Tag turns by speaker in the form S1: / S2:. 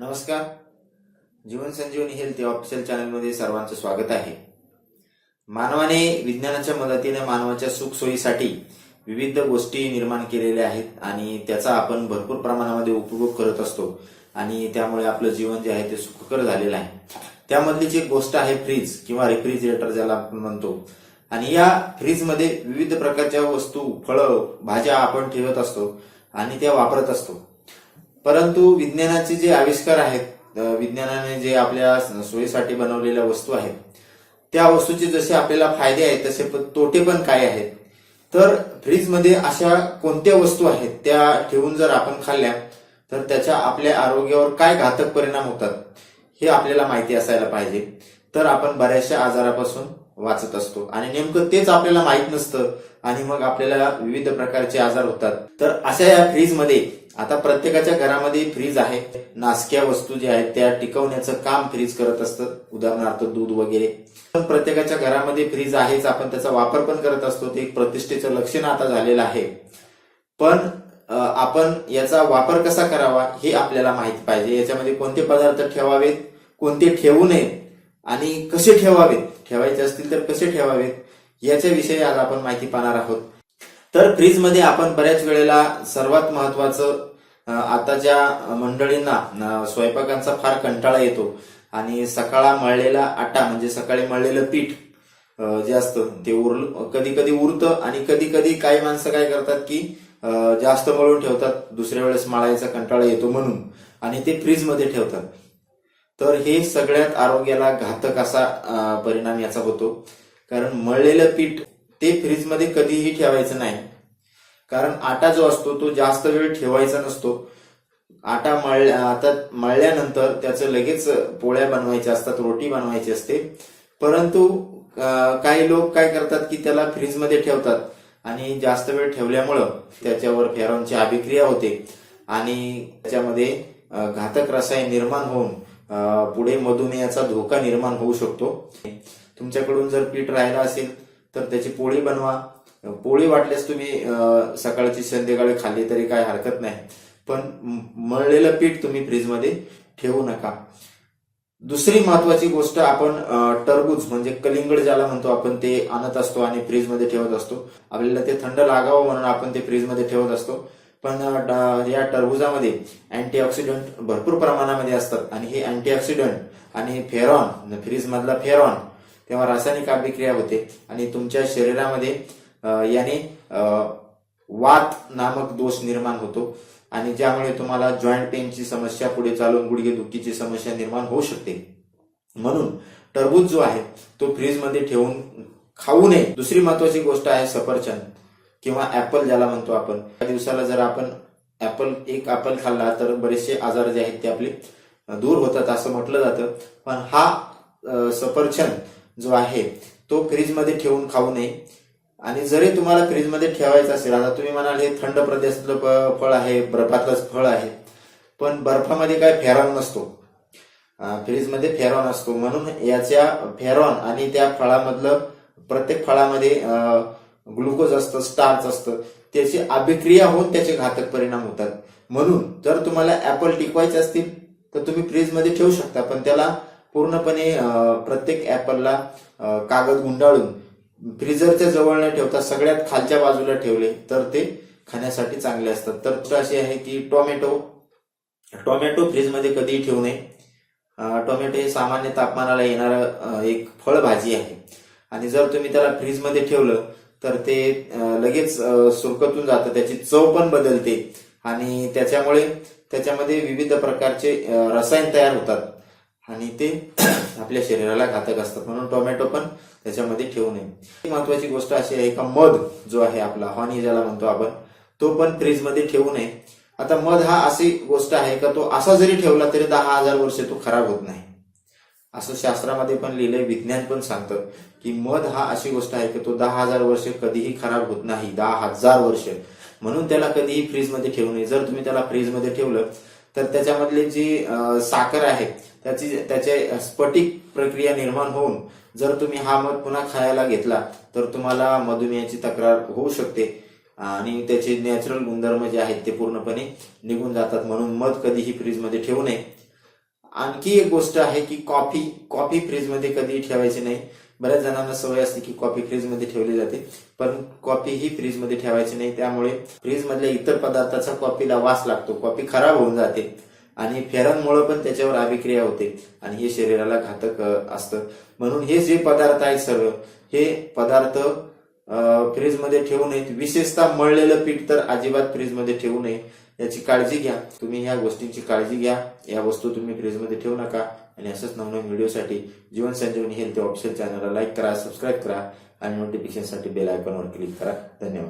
S1: नमस्कार. जीवन संजीवनी हेल्थ या ऑफिशियल चॅनलमध्ये सर्वांचं स्वागत आहे. मानवाने विज्ञानाच्या मदतीने मानवाच्या सुखसोयीसाठी विविध गोष्टी निर्माण केलेल्या आहेत आणि त्याचा आपण भरपूर प्रमाणामध्ये उपयोग करत असतो आणि त्यामुळे आपलं जीवन जे आहे ते सुखकर झालेलं आहे. त्यामधलीच एक गोष्ट आहे फ्रीज किंवा रेफ्रिजरेटर ज्याला आपण म्हणतो आणि या फ्रीजमध्ये विविध प्रकारच्या वस्तू फळं भाज्या आपण ठेवत असतो आणि त्या वापरत असतो. परंतु विज्ञानाचे जे आविष्कार आहेत विज्ञानाने जे आपल्या सोयीसाठी बनवलेल्या वस्तू आहेत त्या वस्तूचे जसे आपल्याला फायदे आहेत तसे तोटे पण काय आहेत? तर फ्रीजमध्ये अशा कोणत्या वस्तू आहेत त्या ठेवून जर आपण खाल्ल्या तर त्याच्या आपल्या आरोग्यावर काय घातक परिणाम होतात हे आपल्याला माहिती असायला पाहिजे. तर आपण बऱ्याचशा आजारापासून वाचत असतो. आणि नेमकं तेच आपल्याला माहीत नसतं आणि मग आपल्याला विविध प्रकारचे आजार होतात. तर अशा या फ्रीजमध्ये आता प्रत्येकाच्या घरामध्ये फ्रीज आहे. नासक्या वस्तू ज्या आहेत त्या टिकवण्याचं काम फ्रीज करत असतं. उदाहरणार्थ दूध वगैरे. पण प्रत्येकाच्या घरामध्ये फ्रीज आहेच आपण त्याचा वापर पण करत असतो. ते एक प्रतिष्ठेचं लक्षण आता झालेलं आहे. पण आपण याचा वापर कसा करावा हे आपल्याला माहिती पाहिजे. याच्यामध्ये कोणते पदार्थ ठेवावेत कोणते ठेवू नयेत आणि कसे ठेवावेत ठेवायचे असतील तर कसे ठेवावेत याच्याविषयी आज आपण माहिती पाहणार आहोत. तर फ्रीजमध्ये आपण बऱ्याच वेळेला सर्वात महत्वाचं आताच्या मंडळींना स्वयंपाकांचा फार कंटाळा येतो. आणि सकाळा मळलेला आटा म्हणजे सकाळी मळलेलं पीठ जे असतं ते उर कधी कधी उरतं आणि कधी कधी काही माणसं काय करतात की जास्त मळून ठेवतात. दुसऱ्या वेळेस मळायचा कंटाळा येतो म्हणून. आणि ते फ्रीजमध्ये ठेवतात. तर हे सगळ्यात आरोग्याला घातक असा परिणाम याचा होतो. कारण मळलेलं पीठ ते फ्रीजमध्ये कधीही ठेवायचं नाही. कारण आटा जो असतो तो जास्त वेळ ठेवायचा नसतो. आटा मळल्या आता मळल्यानंतर त्याचं लगेच पोळ्या बनवायच्या असतात रोटी बनवायची असते. परंतु काही लोक काय करतात की त्याला फ्रीजमध्ये ठेवतात. आणि जास्त वेळ ठेवल्यामुळं त्याच्यावर फेरॉनची अभिक्रिया होते. आणि त्याच्यामध्ये घातक रसायन निर्माण होऊन पुढे मधुमेहाचा धोका निर्माण होऊ शकतो. तुमच्याकडून जर पीठ राहिलं असेल तर त्याची पोळी बनवा. पोळी वाटल्यास तुम्ही सकाळची संध्याकाळी खाल्ली तरी काय हरकत नाही. पण मळलेलं पीठ तुम्ही फ्रीजमध्ये ठेवू नका. दुसरी महत्वाची गोष्ट आपण टरबूज म्हणजे कलिंगड ज्याला म्हणतो आपण ते आणत असतो आणि फ्रीजमध्ये ठेवत असतो. आपल्याला ते थंड लागावं म्हणून आपण ते फ्रीजमध्ये ठेवत असतो. पण या टरबुजामध्ये अँटीऑक्सिडंट भरपूर प्रमाणामध्ये असतात. आणि हे अँटीऑक्सिडंट आणि फेरॉन फ्रीज मधला फेरॉन तेव्हा रासायनिक अभिक्रिया होते. आणि तुमच्या शरीरामध्ये याने वात नामक दोष निर्माण होतो. आणि ज्यामुळे तुम्हाला जॉईंट पेनची समस्या पुढे चालून गुडघे दुखीची समस्या निर्माण होऊ शकते. म्हणून टरबूज जो आहे तो फ्रीजमध्ये ठेवून खाऊ नये. दुसरी महत्वाची गोष्ट आहे सफरचंद. किंवा ऍपल ज्याला म्हणतो आपण त्या दिवसाला जर आपण ऍपल एक ऍपल खाल्ला तर बरेचसे आजार जे आहेत ते आपले दूर होतात असं म्हटलं जातं. पण हा सफरचंद जो आहे तो फ्रीजमध्ये ठेवून खाऊ नये. आणि जरी तुम्हाला फ्रीजमध्ये ठेवायचं असेल आता तुम्ही म्हणाल हे थंड प्रदेशातलं फळ आहे बर्फातलंच फळ आहे पण बर्फामध्ये काय फेरॉन नसतो. फ्रीजमध्ये फेरॉन असतो. म्हणून याच्या फेरॉन आणि त्या फळामधलं प्रत्येक फळामध्ये ग्लुकोज असतं स्टार्च असतं त्याची अभिक्रिया होऊन त्याचे घातक परिणाम होतात. म्हणून जर तुम्हाला ऍपल टिकवायचे असतील तर तुम्ही फ्रीजमध्ये ठेवू शकता. पण त्याला पूर्णपणे प्रत्येक ऍपलला कागद गुंडाळून फ्रीजरच्या जवळ न ठेवता सगळ्यात खालच्या बाजूला ठेवले तर ते खाण्यासाठी चांगले असतात. तर अशी आहे की टोमॅटो टोमॅटो फ्रीजमध्ये कधीही ठेवू नये. टोमॅटो हे सामान्य तापमानाला येणारं एक फळभाजी आहे. आणि जर तुम्ही त्याला फ्रीजमध्ये ठेवलं तर ते लगेच सुरकतून जातं. त्याची चव पण बदलते. आणि त्याच्यामुळे त्याच्यामध्ये विविध प्रकारचे रसायन तयार होतात. आणि ते आपल्या शरीराला घातक असतात. म्हणून टोमॅटो पण त्याच्यामध्ये ठेवू नये. महत्वाची गोष्ट अशी आहे का मध जो आहे आपला हॉनी ज्याला म्हणतो आपण तो पण फ्रीजमध्ये ठेवू नये. आता मध हा अशी गोष्ट आहे का तो असा जरी ठेवला तरी दहा हजार वर्ष तो खराब होत नाही. असं शास्त्रामध्ये पण लिहिलंय विज्ञान पण सांगतं की मध हा अशी गोष्ट आहे की तो दहा हजार वर्ष कधीही खराब होत नाही दहा हजार वर्ष. म्हणून त्याला कधीही फ्रीजमध्ये ठेवू नये. जर तुम्ही त्याला फ्रीजमध्ये ठेवलं तर त्याच्यामधली जी साखर आहे त्याची त्याचे स्फटिक प्रक्रिया निर्माण होऊन जर तुम्ही हा मध पुन्हा खायला घेतला तर तुम्हाला मधुमेहाची तक्रार होऊ शकते. आणि त्याचे नॅचरल गुणधर्म जे आहेत ते पूर्णपणे निघून जातात. म्हणून मध कधीही फ्रीजमध्ये ठेवू नये. आणखी एक गोष्ट आहे की कॉफी कॉफी फ्रीजमध्ये कधीही ठेवायची नाही. बऱ्याच जणांना सवय असते की कॉफी फ्रीजमध्ये ठेवली जाते पण कॉफी ही फ्रीजमध्ये ठेवायची नाही. त्यामुळे फ्रीज मधल्या इतर पदार्थाचा कॉफीला वास लागतो कॉफी खराब होऊन जाते आणि फेरांमुळे पण त्याच्यावर अभिक्रिया होते आणि हे शरीराला घातक असतं. म्हणून हे जे पदार्थ आहेत सर्व हे पदार्थ फ्रीजमध्ये ठेवू नयेत. विशेषतः मळलेलं पीठ तर अजिबात फ्रीजमध्ये ठेवू नये. याची काळजी घ्या. तुम्ही ह्या गोष्टींची काळजी घ्या. या वस्तू तुम्ही फ्रीजमध्ये ठेवू नका. आणि असंच नवनवीन व्हिडिओसाठी जीवन संजीवनी हेल्थ ऑफिशियल चॅनलला लाईक करा सबस्क्राईब करा आणि नोटिफिकेशनसाठी बेल आयकॉनवर क्लिक करा. धन्यवाद.